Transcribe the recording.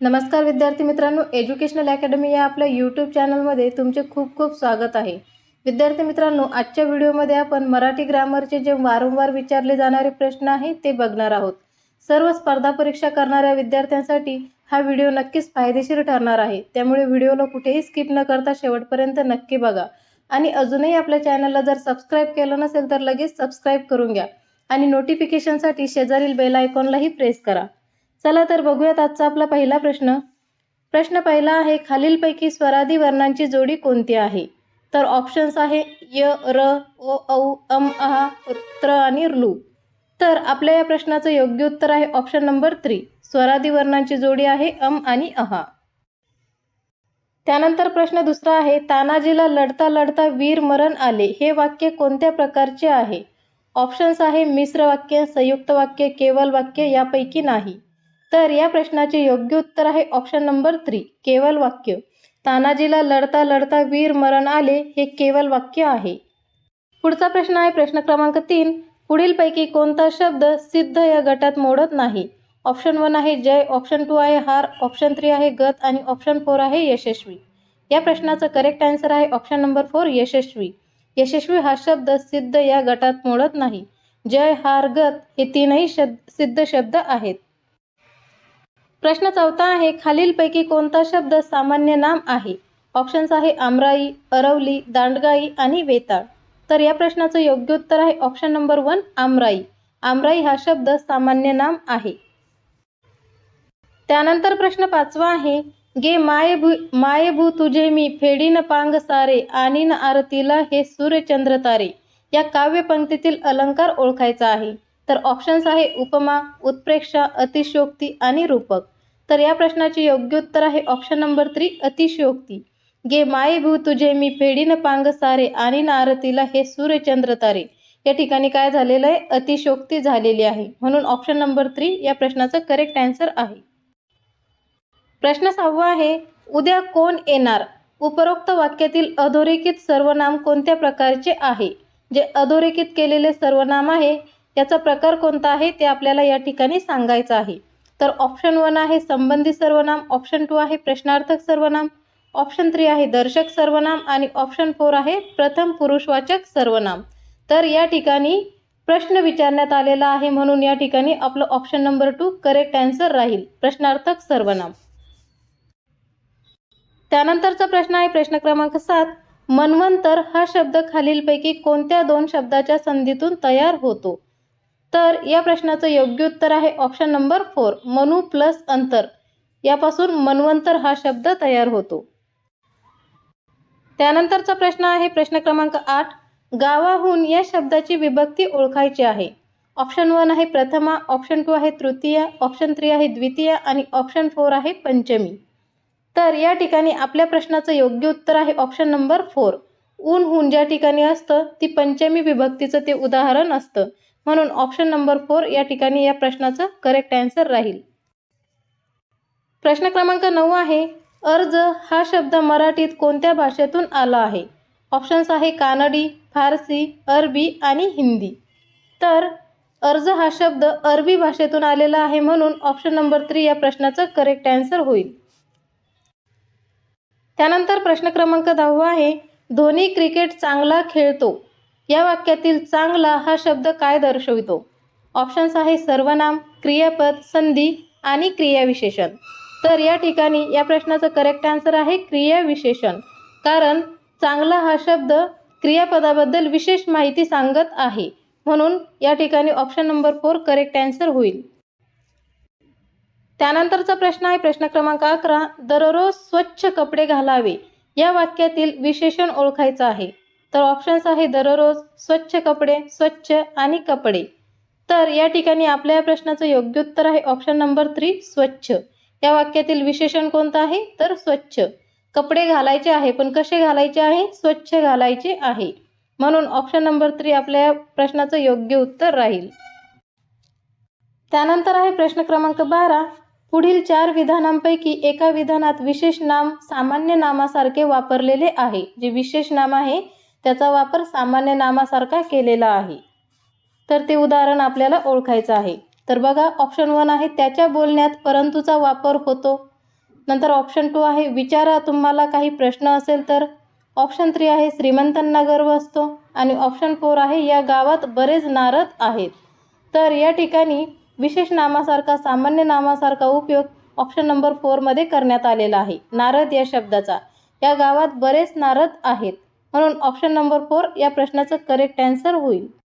नमस्कार विद्यार्थी मित्रांनो एज्युकेशनल अकॅडमी या आपल्या यूट्यूब चॅनलमध्ये तुमचे खूप खूप स्वागत आहे. विद्यार्थी मित्रांनो आजच्या व्हिडिओमध्ये आपण मराठी ग्रामरचे जे वारंवार विचारले जाणारे प्रश्न आहेत ते बघणार आहोत. सर्व स्पर्धा परीक्षा करणाऱ्या विद्यार्थ्यांसाठी हा व्हिडिओ नक्कीच फायदेशीर ठरणार आहे. त्यामुळे व्हिडिओला कुठेही स्किप न करता शेवटपर्यंत नक्की बघा. आणि अजूनही आपल्या चॅनलला जर सबस्क्राईब केलं नसेल तर लगेच सबस्क्राईब करून घ्या. आणि नोटिफिकेशनसाठी शेजारील बेल आयकॉनलाही प्रेस करा. चला तर बघूयात आजचा आपला पहिला प्रश्न. प्रश्न पहिला आहे खालीलपैकी स्वरादी वर्णांची जोडी कोणती आहे? तर ऑप्शन्स आहे य र ओ औ अम आहा त्र आणि ऋ. तर आपल्या या प्रश्नाचं योग्य उत्तर आहे ऑप्शन नंबर थ्री स्वरादी वर्णांची जोडी आहे अम आणि अहा. त्यानंतर प्रश्न दुसरा आहे तानाजीला लढता लढता वीर मरण आले हे वाक्य कोणत्या प्रकारचे आहे? ऑप्शन्स आहे मिश्र वाक्य संयुक्त वाक्य केवल वाक्य यापैकी नाही. तर या प्रश्नाचे योग्य उत्तर आहे ऑप्शन नंबर थ्री केवल वाक्य. तानाजीला लढता लढता वीर मरण आले हे केवल वाक्य आहे. पुढचा प्रश्न आहे प्रश्न क्रमांक तीन पुढीलपैकी कोणता शब्द सिद्ध या गटात मोडत नाही? ऑप्शन वन आहे जय ऑप्शन टू आहे हार ऑप्शन थ्री आहे गत आणि ऑप्शन फोर आहे यशस्वी. या प्रश्नाचं करेक्ट आन्सर आहे ऑप्शन नंबर फोर यशस्वी. यशस्वी हा शब्द सिद्ध या गटात मोडत नाही. जय हार गत हे तीनही शब्द सिद्ध शब्द आहेत. प्रश्न चौथा आहे खालीलपैकी कोणता शब्द सामान्य नाम आहे? ऑप्शन्स आहे आमराई अरवली दांडगाई आणि वेताळ. तर या प्रश्नाचं योग्य उत्तर आहे ऑप्शन नंबर वन आमराई. आमराई हा शब्द सामान्य नाम आहे. त्यानंतर प्रश्न पाचवा आहे गे मायभू मायभू तुझे मी फेडीन पांग सारे आणीन आरतीला हे सूर्यचंद्र तारे. या काव्यपंक्तीतील अलंकार ओळखायचा आहे. तर ऑप्शन्स आहे उपमा उत्प्रेक्षा अतिशयोक्ती आणि रूपक. तर या प्रश्नाचे योग्य उत्तर आहे ऑप्शन नंबर थ्री अतिशयोक्ती. गे मायभू तुझे मी फेडीन पांग सारे आणि नारतीला हे सूर्यचंद्र तारे. या ठिकाणी काय झालेलं आहे? अतिशोक्ती झालेली आहे. म्हणून ऑप्शन नंबर थ्री या प्रश्नाचं करेक्ट आन्सर आहे. प्रश्न सहावा आहे उद्या कोण येणार? उपरोक्त वाक्यातील अधोरेखित सर्वनाम कोणत्या प्रकारचे आहे? जे अधोरेखित केलेले सर्वनाम आहे याचा प्रकार कोणता आहे ते आपल्याला या ठिकाणी सांगायचं आहे. तर ऑप्शन वन आहे संबंधी सर्वनाम ऑप्शन टू आहे प्रश्नार्थक सर्वनाम ऑप्शन थ्री आहे दर्शक सर्वनाम आणि ऑप्शन फोर आहे प्रथम पुरुषवाचक सर्वनाम. तर या ठिकाणी प्रश्न विचारण्यात आलेला आहे म्हणून या ठिकाणी आपलं option number two correct answer राहील. प्रश्नार्थक सर्वनाम. त्यानंतरचा प्रश्न आहे प्रश्न क्रमांक सात. मन्वंतर हा शब्द खालीलपैकी कोणत्या दोन शब्दाच्या संधीतून तयार होतो? तर या प्रश्नाचं योग्य उत्तर आहे ऑप्शन नंबर फोर मनु प्लस अंतर. यापासून मन्वंतर हा शब्द तयार होतो. त्यानंतरचा प्रश्न आहे प्रश्न क्रमांक आठ गावाहून या शब्दाची विभक्ती ओळखायची आहे. ऑप्शन वन आहे प्रथमा ऑप्शन टू आहे तृतीय ऑप्शन थ्री आहे द्वितीय आणि ऑप्शन फोर आहे पंचमी. तर या ठिकाणी आपल्या प्रश्नाचं योग्य उत्तर आहे ऑप्शन नंबर फोर ऊन हून ज्या ठिकाणी असतं ती पंचमी विभक्तीचं ते उदाहरण असतं. म्हणून ऑप्शन नंबर फोर या ठिकाणी या प्रश्नाचं करेक्ट आन्सर राहील. प्रश्न क्रमांक नऊ आहे अर्ज हा शब्द मराठीत कोणत्या भाषेतून आला आहे? ऑप्शन्स आहे कानडी फारसी अरबी आणि हिंदी. तर अर्ज हा शब्द अरबी भाषेतून आलेला आहे म्हणून ऑप्शन नंबर थ्री या प्रश्नाचं करेक्ट आन्सर होईल. त्यानंतर प्रश्न क्रमांक दहावा आहे धोनी क्रिकेट चांगला खेळतो. या वाक्यातील चांगला हा शब्द काय दर्शवितो? ऑप्शन्स आहे सर्वनाम क्रियापद संधी आणि क्रियाविशेषण. तर या ठिकाणी या प्रश्नाचं करेक्ट आन्सर आहे क्रियाविशेषण. कारण चांगला हा शब्द क्रियापदाबद्दल विशेष माहिती सांगत आहे. म्हणून या ठिकाणी option number four correct answer होईल. त्यानंतरचा प्रश्न आहे प्रश्न क्रमांक अकरा. दररोज स्वच्छ कपडे घालावे. या वाक्यातील विशेषण ओळखायचं आहे. तर ऑप्शन्स आहे दररोज स्वच्छ कपडे स्वच्छ आणि कपडे. तर या ठिकाणी आपल्या या प्रश्नाचं योग्य उत्तर आहे ऑप्शन नंबर थ्री स्वच्छ. या वाक्यातील विशेषण कोणतं आहे? तर स्वच्छ. कपडे घालायचे आहे पण कसे घालायचे आहे? स्वच्छ घालायचे आहे. म्हणून ऑप्शन नंबर थ्री आपल्या या प्रश्नाचं योग्य उत्तर राहील. त्यानंतर आहे प्रश्न क्रमांक बारा. पुढील चार विधानांपैकी एका विधानात विशेष नाम सामान्य नामासारखे वापरलेले आहे. जे विशेष नाम आहे त्याचा वापर सामान्य नामासारखा केलेला आहे. तर ते उदाहरण आपल्याला ओळखायचं आहे. तर बघा ऑप्शन वन आहे त्याच्या बोलण्यात परंतुचा वापर होतो. नंतर ऑप्शन टू आहे विचारा तुम्हाला काही प्रश्न असेल तर. ऑप्शन थ्री आहे श्रीमंतांना गर्व असतो. आणि ऑप्शन फोर आहे या गावात बरेच नारद आहेत. तर या ठिकाणी विशेष नामासारखा सामान्य नामासारखा उपयोग ऑप्शन नंबर फोरमध्ये करण्यात आलेला आहे. नारद या शब्दाचा. या गावात बरेच नारद आहेत. म्हणून ऑप्शन नंबर फोर या प्रश्नाचं करेक्ट आन्सर होईल.